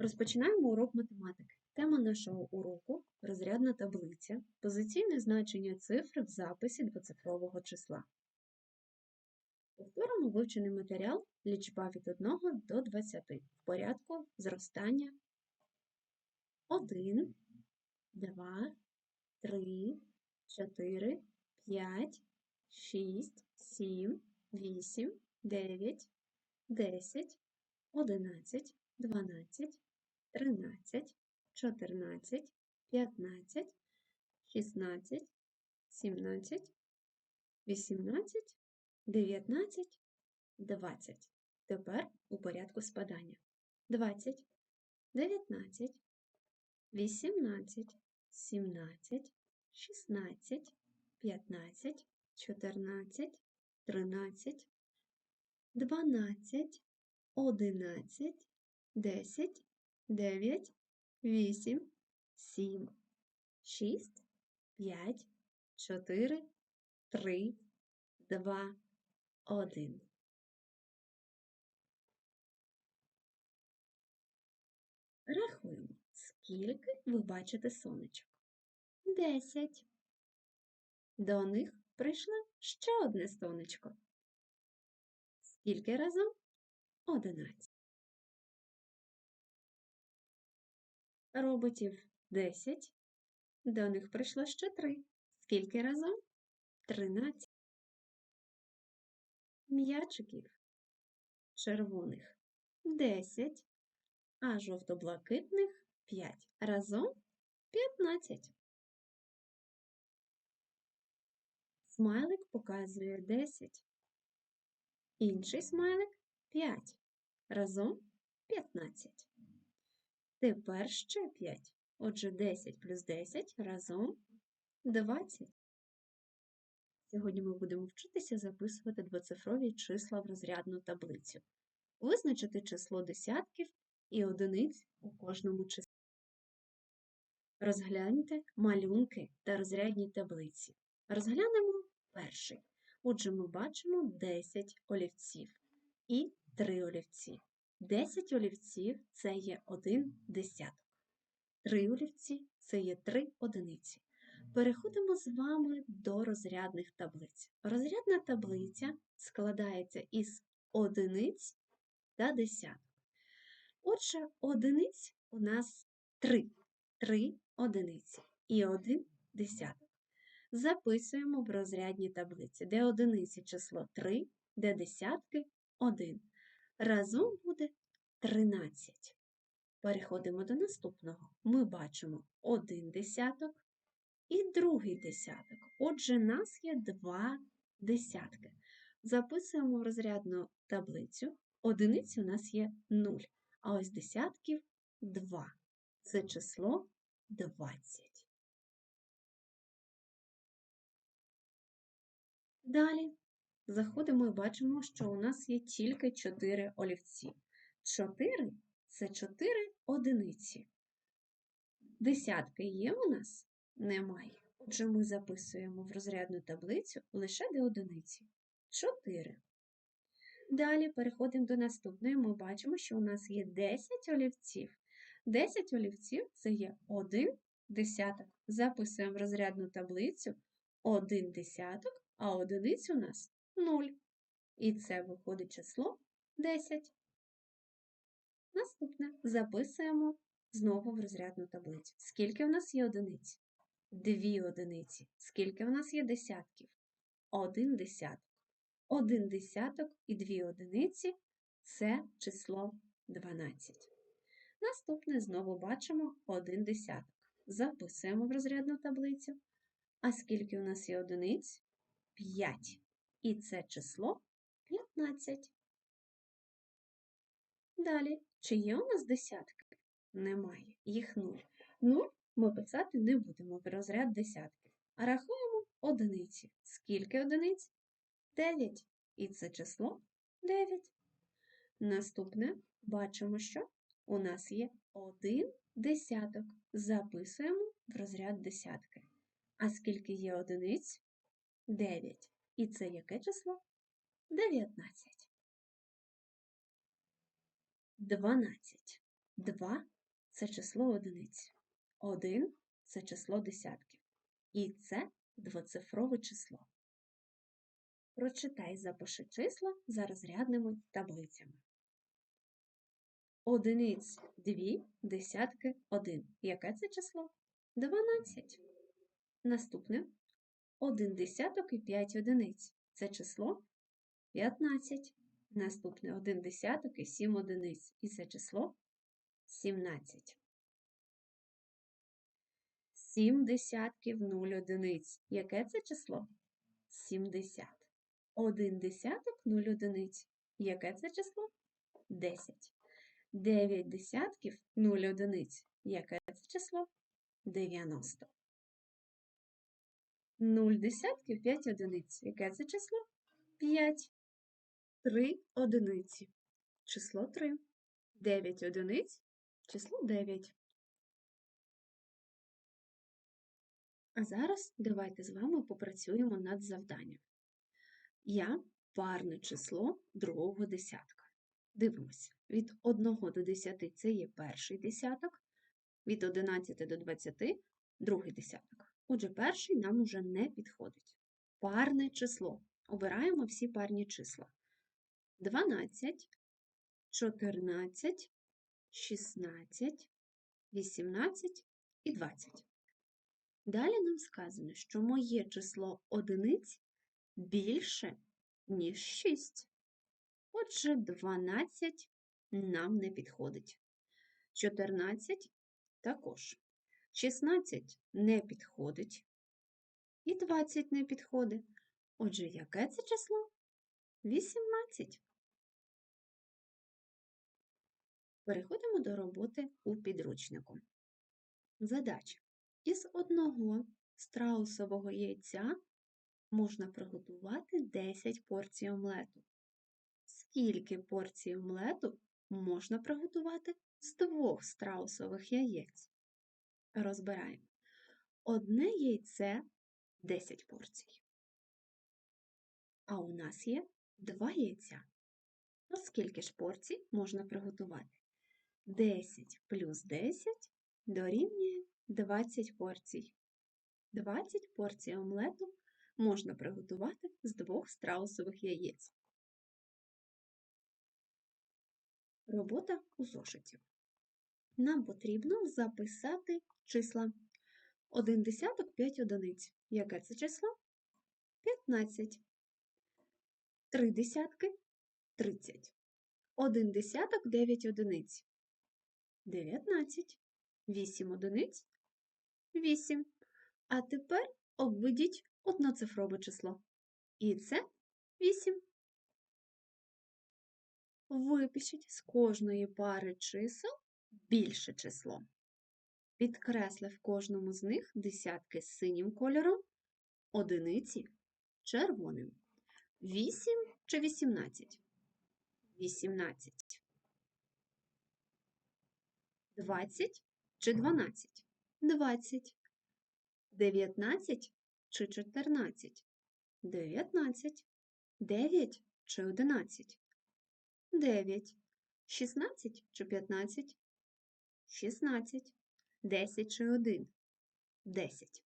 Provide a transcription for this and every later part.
Розпочинаємо урок математики. Тема нашого уроку розрядна таблиця, позиційне значення цифр в записі двоцифрового числа. Повторимо вивчений матеріал лічба від 1 до 20 в порядку зростання 1, 2, 3, 4, 5, 6, 7, 8, 9, 10, 11, 12, 13, 14, 15, 16, 17, 18, 19, 20. Тепер у порядку спадання. 20, 19, 18, 17, 16, 15, 14, 13, 12, 11, 10, 9, 8, 7, 6, 5, 4, 3, 2, 1. Рахуємо, скільки ви бачите сонечок. 10. До них прийшло ще одне сонечко. Скільки разом? 11. Роботів 10. До них прийшло ще 3. Скільки разом? 13. М'ячиків червоних 10, а жовто-блакитних 5. Разом 15. Смайлик показує 10. Інший смайлик 5. Разом 15. Тепер ще 5. Отже, 10 плюс 10 разом 20. Сьогодні ми будемо вчитися записувати двоцифрові числа в розрядну таблицю, визначити число десятків і одиниць у кожному числі. Розгляньте малюнки та розрядні таблиці. Розглянемо перший. Отже, ми бачимо 10 олівців і 3 олівці. 10 олівців це є 1 десяток. 3 олівці це є 3 одиниці. Переходимо з вами до розрядних таблиць. Розрядна таблиця складається із одиниць та десяток. Отже, одиниць у нас 3. 3 одиниці і 1 десяток. Записуємо в розрядній таблиці, де одиниці число 3, де десятки 1. Разом буде 13. Переходимо до наступного. Ми бачимо один десяток і другий десяток. Отже, нас є два десятки. Записуємо в розрядну таблицю. Одиниці у нас є 0, а ось десятків 2. Це число 20. Далі заходимо і бачимо, що у нас є тільки 4 олівці. 4 це 4 одиниці. Десятки є у нас? Немає. Отже, ми записуємо в розрядну таблицю лише де одиниці. 4. Далі переходимо до наступної. Ми бачимо, що у нас є 10 олівців. 10 олівців це є 1 десяток. Записуємо в розрядну таблицю 1 десяток, а одиниць у нас 0. І це виходить число 10. Наступне записуємо знову в розрядну таблицю. Скільки у нас є одиниць? Дві одиниці. Скільки у нас є десятків? Один десяток. Один десяток і дві одиниці це число 12. Наступне знову бачимо один десяток. Записуємо в розрядну таблицю. А скільки у нас є одиниць? 5. І це число 15. Далі, чи є у нас десятки? Немає, їх 0. 0 ми писати не будемо в розряд десятків, а рахуємо одиниці. Скільки одиниць? 9. І це число 9. Наступне бачимо, що у нас є один десяток. Записуємо в розряд десятки. А скільки є одиниць? 9. І це яке число? 19. 12. 2 це число одиниць. 1 це число десятків. І це двоцифрове число. Прочитай, запиши числа за розрядними таблицями. Одиниць дві, десятки один. Яке це число? 12. Наступне один десяток і 5 одиниць. Це число 15. Наступне один десяток і 7 одиниць. І це число 17. 7 десятків 0 одиниць. Яке це число? 70. 1 десяток 0 одиниць. Яке це число? 10. 9 десятків 0 одиниць. Яке це число? 90. 0 десятків 5 одиниць. Яке це число? 5. 3 одиниці. Число 3. 9 одиниць. Число 9. А зараз давайте з вами попрацюємо над завданням. Я парне число другого десятка. Дивимося. Від 1 до 10 це є перший десяток, від 11 до 20 другий десяток. Отже, перший нам уже не підходить. Парне число. Обираємо всі парні числа. 12, 14, 16, 18 і 20. Далі нам сказано, що моє число одиниць більше, ніж 6. Отже, 12 нам не підходить. 14 також. 16 не підходить. І 20 не підходить. Отже, яке це число? 18. Переходимо до роботи у підручнику. Задача. Із одного страусового яйця можна приготувати 10 порцій омлету. Скільки порцій омлету можна приготувати з двох страусових яєць? Розбираємо. Одне яйце 10 порцій. А у нас є два яйця. Ну, скільки ж порцій можна приготувати? 10 плюс 10 дорівнює 20 порцій. 20 порцій омлету можна приготувати з двох страусових яєць. Робота у зошиті. Нам потрібно записати числа. Один десяток 5 одиниць. Яке це число? 15. Три десятки 30. Один десяток 9 одиниць. 19. 8 одиниць 8. А тепер обведіть одноцифрове число. І це 8. Випишіть з кожної пари чисел більше число. Підкресли в кожному з них десятки синім кольором, одиниці червоним. 8 чи 18? 18. 20 чи 12? 20. 19 чи 14? 19. 9 чи 11? 9. 16 чи 15? 16. 10 чи 1? 10.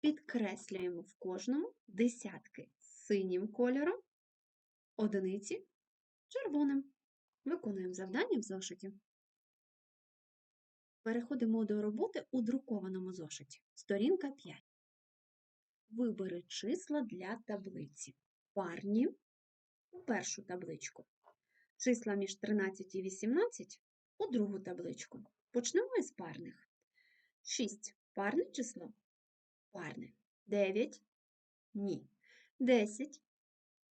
Підкреслюємо в кожному десятки синім кольором, одиниці червоним. Виконуємо завдання в зошиті. Переходимо до роботи у друкованому зошиті. Сторінка 5. Вибери числа для таблиці. Парні у першу табличку. Числа між 13 і 18 у другу табличку. Почнемо із парних. 6. Парне число? Парне. 9. Ні. 10.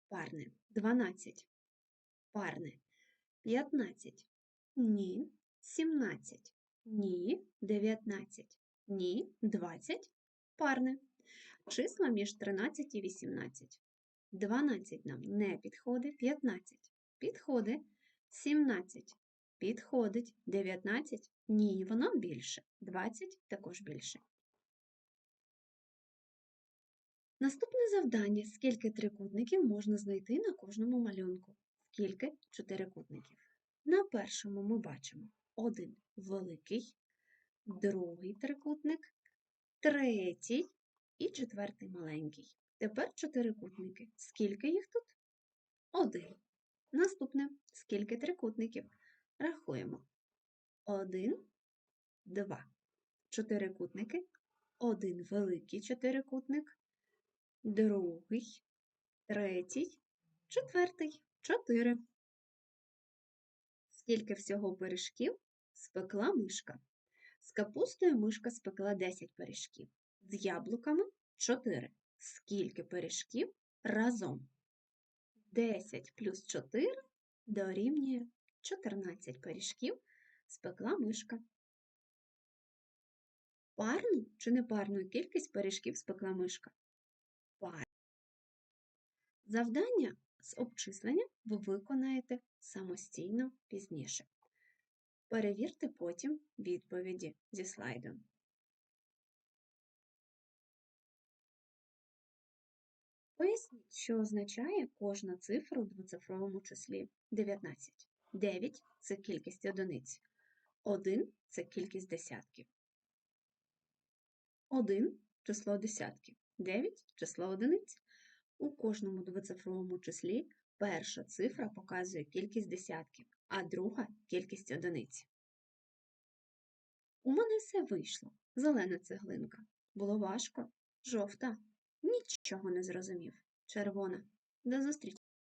Парне. 12. Парне. 15. Ні. 17. Ні. 19. Ні. 20. Парне. Числа між 13 і 18. 12 нам не підходить. 15. Підходить. 17. Підходить. 19. Ні, воно більше. 20 також більше. Наступне завдання: скільки трикутників можна знайти на кожному малюнку? Скільки чотирикутників? На першому ми бачимо один великий, другий трикутник, третій і четвертий маленький. Тепер чотирикутники. Скільки їх тут? Один. Наступне. Скільки трикутників? Рахуємо. Один, два. Чотирикутники. Один великий чотирикутник, другий, третій, четвертий. Чотири. Скільки всього пиріжків спекла мишка? З капустою мишка спекла 10 пиріжків, з яблуками 4. Скільки пиріжків разом? 10 плюс 4 дорівнює 14 пиріжків спекла мишка. Парну чи непарну кількість пиріжків спекла мишка? Парну. Завдання з обчислення ви виконаєте самостійно пізніше. Перевірте потім відповіді зі слайдом. Поясніть, що означає кожна цифра у двоцифровому числі 19. 9 – це кількість одиниць. 1 – це кількість десятків. 1 – число десятків. 9 – число одиниць. У кожному двоцифровому числі перша цифра показує кількість десятків, а друга – кількість одиниць. У мене все вийшло. Зелена цеглинка. Було важко. Жовта. Нічого не зрозумів. Червона. До зустрічі!